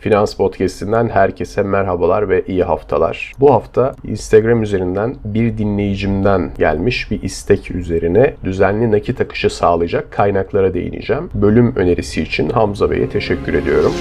Finans Podcast'inden herkese merhabalar ve iyi haftalar. Bu hafta Instagram üzerinden bir dinleyicimden gelmiş bir istek üzerine düzenli nakit akışı sağlayacak kaynaklara değineceğim. Bölüm önerisi için Hamza Bey'e teşekkür ediyorum.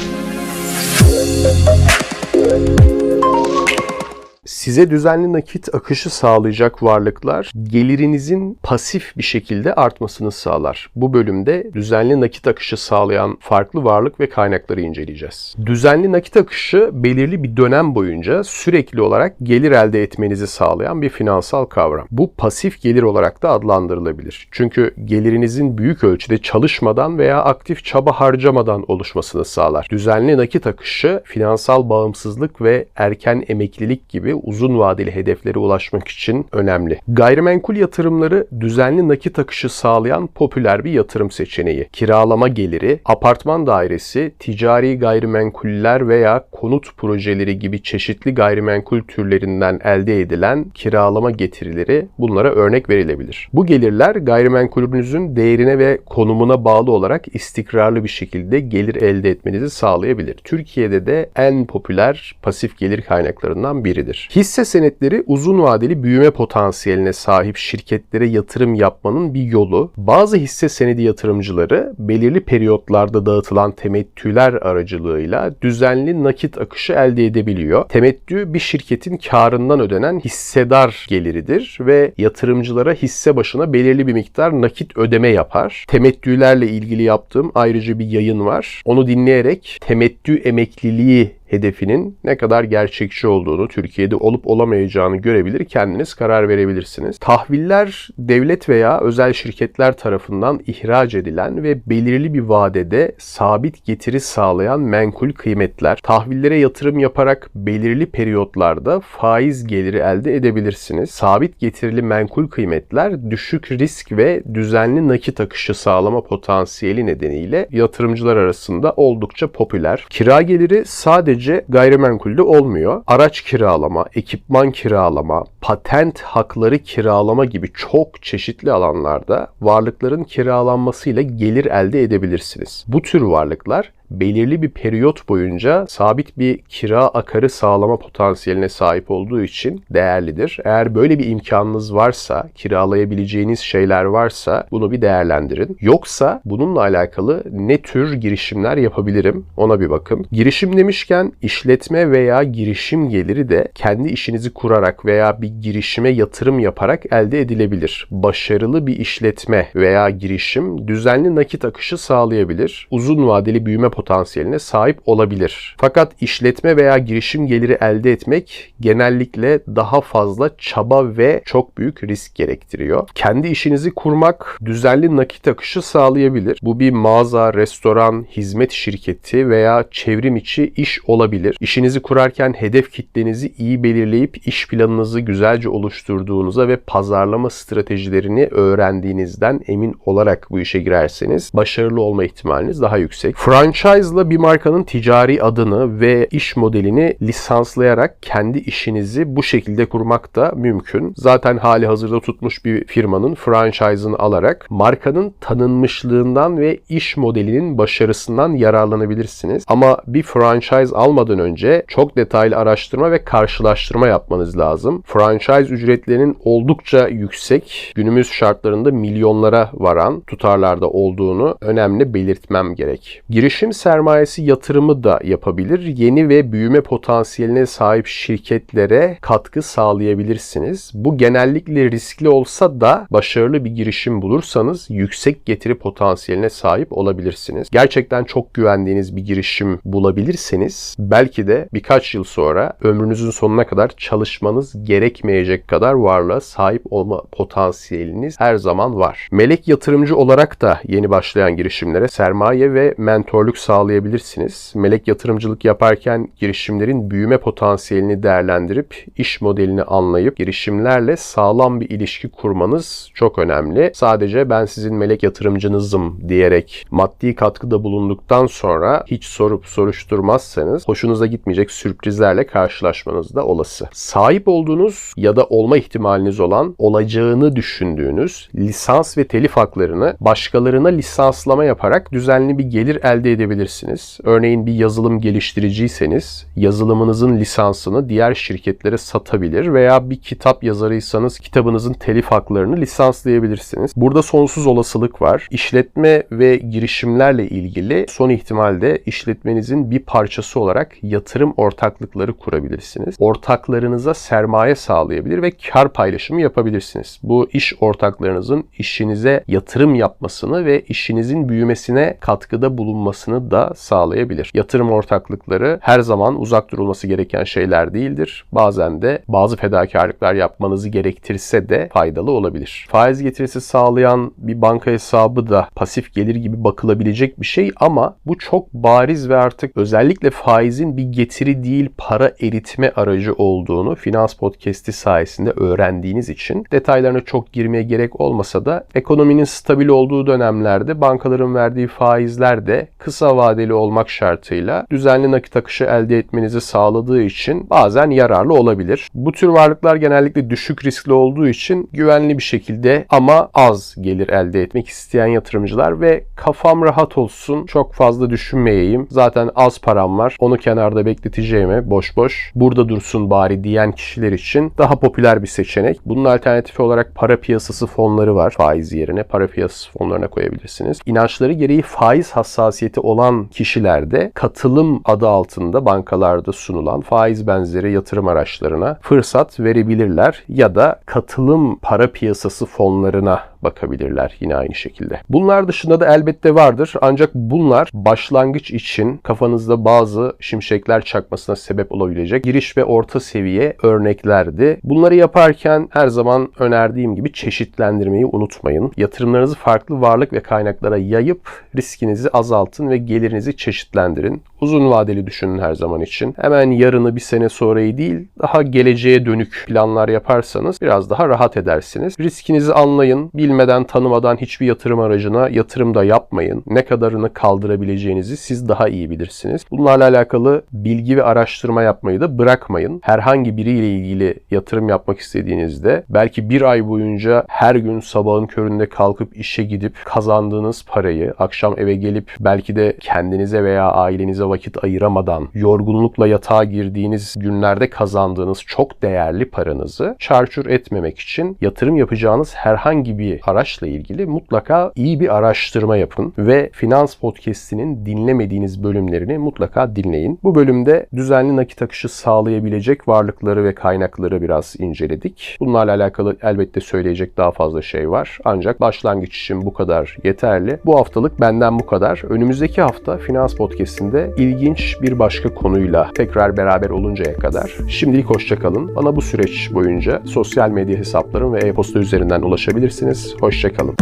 Size düzenli nakit akışı sağlayacak varlıklar gelirinizin pasif bir şekilde artmasını sağlar. Bu bölümde düzenli nakit akışı sağlayan farklı varlık ve kaynakları inceleyeceğiz. Düzenli nakit akışı belirli bir dönem boyunca sürekli olarak gelir elde etmenizi sağlayan bir finansal kavram. Bu pasif gelir olarak da adlandırılabilir. Çünkü gelirinizin büyük ölçüde çalışmadan veya aktif çaba harcamadan oluşmasını sağlar. Düzenli nakit akışı finansal bağımsızlık ve erken emeklilik gibi uzun vadeli hedeflere ulaşmak için önemli. Gayrimenkul yatırımları düzenli nakit akışı sağlayan popüler bir yatırım seçeneği. Kiralama geliri, apartman dairesi, ticari gayrimenkuller veya konut projeleri gibi çeşitli gayrimenkul türlerinden elde edilen kiralama getirileri bunlara örnek verilebilir. Bu gelirler gayrimenkulünüzün değerine ve konumuna bağlı olarak istikrarlı bir şekilde gelir elde etmenizi sağlayabilir. Türkiye'de de en popüler pasif gelir kaynaklarından biridir. Hisse senetleri uzun vadeli büyüme potansiyeline sahip şirketlere yatırım yapmanın bir yolu. Bazı hisse senedi yatırımcıları belirli periyotlarda dağıtılan temettüler aracılığıyla düzenli nakit akışı elde edebiliyor. Temettü bir şirketin karından ödenen hissedar geliridir ve yatırımcılara hisse başına belirli bir miktar nakit ödeme yapar. Temettülerle ilgili yaptığım ayrıca bir yayın var. Onu dinleyerek temettü emekliliği hedefinin ne kadar gerçekçi olduğunu, Türkiye'de olup olamayacağını görebilir, kendiniz karar verebilirsiniz. Tahviller devlet veya özel şirketler tarafından ihraç edilen ve belirli bir vadede sabit getiri sağlayan menkul kıymetler. Tahvillere yatırım yaparak belirli periyotlarda faiz geliri elde edebilirsiniz. Sabit getirili menkul kıymetler düşük risk ve düzenli nakit akışı sağlama potansiyeli nedeniyle yatırımcılar arasında oldukça popüler. Kira geliri sadece sadece gayrimenkulde olmuyor. Araç kiralama, ekipman kiralama, patent hakları kiralama gibi çok çeşitli alanlarda varlıkların kiralanmasıyla gelir elde edebilirsiniz. Bu tür varlıklar belirli bir periyot boyunca sabit bir kira akarı sağlama potansiyeline sahip olduğu için değerlidir. Eğer böyle bir imkanınız varsa, kiralayabileceğiniz şeyler varsa bunu bir değerlendirin. Yoksa bununla alakalı ne tür girişimler yapabilirim ona bir bakın. Girişim demişken işletme veya girişim geliri de kendi işinizi kurarak veya bir girişime yatırım yaparak elde edilebilir. Başarılı bir işletme veya girişim düzenli nakit akışı sağlayabilir. Uzun vadeli büyüme potansiyeline sahip olabilir. Fakat işletme veya girişim geliri elde etmek genellikle daha fazla çaba ve çok büyük risk gerektiriyor. Kendi işinizi kurmak düzenli nakit akışı sağlayabilir. Bu bir mağaza, restoran, hizmet şirketi veya çevrim içi iş olabilir. İşinizi kurarken hedef kitlenizi iyi belirleyip iş planınızı güzelce oluşturduğunuza ve pazarlama stratejilerini öğrendiğinizden emin olarak bu işe girerseniz başarılı olma ihtimaliniz daha yüksek. Franchise franchise'la bir markanın ticari adını ve iş modelini lisanslayarak kendi işinizi bu şekilde kurmak da mümkün. Zaten hali hazırda tutmuş bir firmanın franchise'ını alarak markanın tanınmışlığından ve iş modelinin başarısından yararlanabilirsiniz. Ama bir franchise almadan önce çok detaylı araştırma ve karşılaştırma yapmanız lazım. Franchise ücretlerinin oldukça yüksek, günümüz şartlarında milyonlara varan tutarlarda olduğunu önemli belirtmem gerek. Girişim sermayesi yatırımı da yapabilir. Yeni ve büyüme potansiyeline sahip şirketlere katkı sağlayabilirsiniz. Bu genellikle riskli olsa da başarılı bir girişim bulursanız yüksek getiri potansiyeline sahip olabilirsiniz. Gerçekten çok güvendiğiniz bir girişim bulabilirseniz belki de birkaç yıl sonra ömrünüzün sonuna kadar çalışmanız gerekmeyecek kadar varlığa sahip olma potansiyeliniz her zaman var. Melek yatırımcı olarak da yeni başlayan girişimlere sermaye ve mentorluk sağlayabilirsiniz. Melek yatırımcılık yaparken girişimlerin büyüme potansiyelini değerlendirip iş modelini anlayıp girişimlerle sağlam bir ilişki kurmanız çok önemli. Sadece ben sizin melek yatırımcınızım diyerek maddi katkıda bulunduktan sonra hiç sorup soruşturmazsanız hoşunuza gitmeyecek sürprizlerle karşılaşmanız da olası. Sahip olduğunuz ya da olma ihtimaliniz olan olacağını düşündüğünüz lisans ve telif haklarını başkalarına lisanslama yaparak düzenli bir gelir elde edebilirsiniz. Örneğin bir yazılım geliştiriciyseniz yazılımınızın lisansını diğer şirketlere satabilir veya bir kitap yazarıysanız kitabınızın telif haklarını lisanslayabilirsiniz. Burada sonsuz olasılık var. İşletme ve girişimlerle ilgili son ihtimalde işletmenizin bir parçası olarak yatırım ortaklıkları kurabilirsiniz. Ortaklarınıza sermaye sağlayabilir ve kar paylaşımı yapabilirsiniz. Bu iş ortaklarınızın işinize yatırım yapmasını ve işinizin büyümesine katkıda bulunmasını da sağlayabilir. Yatırım ortaklıkları her zaman uzak durulması gereken şeyler değildir. Bazen de bazı fedakarlıklar yapmanızı gerektirse de faydalı olabilir. Faiz getirisi sağlayan bir banka hesabı da pasif gelir gibi bakılabilecek bir şey ama bu çok bariz ve artık özellikle faizin bir getiri değil para eritme aracı olduğunu Finans Podcast'i sayesinde öğrendiğiniz için detaylarına çok girmeye gerek olmasa da ekonominin stabil olduğu dönemlerde bankaların verdiği faizler de kısa vadeli olmak şartıyla düzenli nakit akışı elde etmenizi sağladığı için bazen yararlı olabilir. Bu tür varlıklar genellikle düşük riskli olduğu için güvenli bir şekilde ama az gelir elde etmek isteyen yatırımcılar ve kafam rahat olsun çok fazla düşünmeyeyim. Zaten az param var onu kenarda bekleteceğime boş boş burada dursun bari diyen kişiler için daha popüler bir seçenek. Bunun alternatifi olarak para piyasası fonları var. Faiz yerine para piyasası fonlarına koyabilirsiniz. İnançları gereği faiz hassasiyeti olan kişilerde katılım adı altında bankalarda sunulan faiz benzeri yatırım araçlarına fırsat verebilirler ya da katılım para piyasası fonlarına bakabilirler yine aynı şekilde. Bunlar dışında da elbette vardır ancak bunlar başlangıç için kafanızda bazı şimşekler çakmasına sebep olabilecek giriş ve orta seviye örneklerdi. Bunları yaparken her zaman önerdiğim gibi çeşitlendirmeyi unutmayın. Yatırımlarınızı farklı varlık ve kaynaklara yayıp riskinizi azaltın ve gelirinizi çeşitlendirin. Uzun vadeli düşünün her zaman için. Hemen yarını bir sene sonrayı değil, daha geleceğe dönük planlar yaparsanız biraz daha rahat edersiniz. Riskinizi anlayın. Bilmeden, tanımadan hiçbir yatırım aracına yatırım da yapmayın. Ne kadarını kaldırabileceğinizi siz daha iyi bilirsiniz. Bunlarla alakalı bilgi ve araştırma yapmayı da bırakmayın. Herhangi biriyle ilgili yatırım yapmak istediğinizde belki bir ay boyunca her gün sabahın köründe kalkıp işe gidip kazandığınız parayı akşam eve gelip belki de kendinize veya ailenize vakit ayıramadan yorgunlukla yatağa girdiğiniz günlerde kazandığınız çok değerli paranızı çarçur etmemek için yatırım yapacağınız herhangi bir araçla ilgili mutlaka iyi bir araştırma yapın ve Finans Podcast'inin dinlemediğiniz bölümlerini mutlaka dinleyin. Bu bölümde düzenli nakit akışı sağlayabilecek varlıkları ve kaynakları biraz inceledik. Bunlarla alakalı elbette söyleyecek daha fazla şey var. Ancak başlangıç için bu kadar yeterli. Bu haftalık benden bu kadar. Önümüzdeki hafta Finans Podcast'inde ilginç bir başka konuyla tekrar beraber oluncaya kadar şimdilik hoşçakalın. Bana bu süreç boyunca sosyal medya hesaplarım ve e-posta üzerinden ulaşabilirsiniz. Hoşçakalın.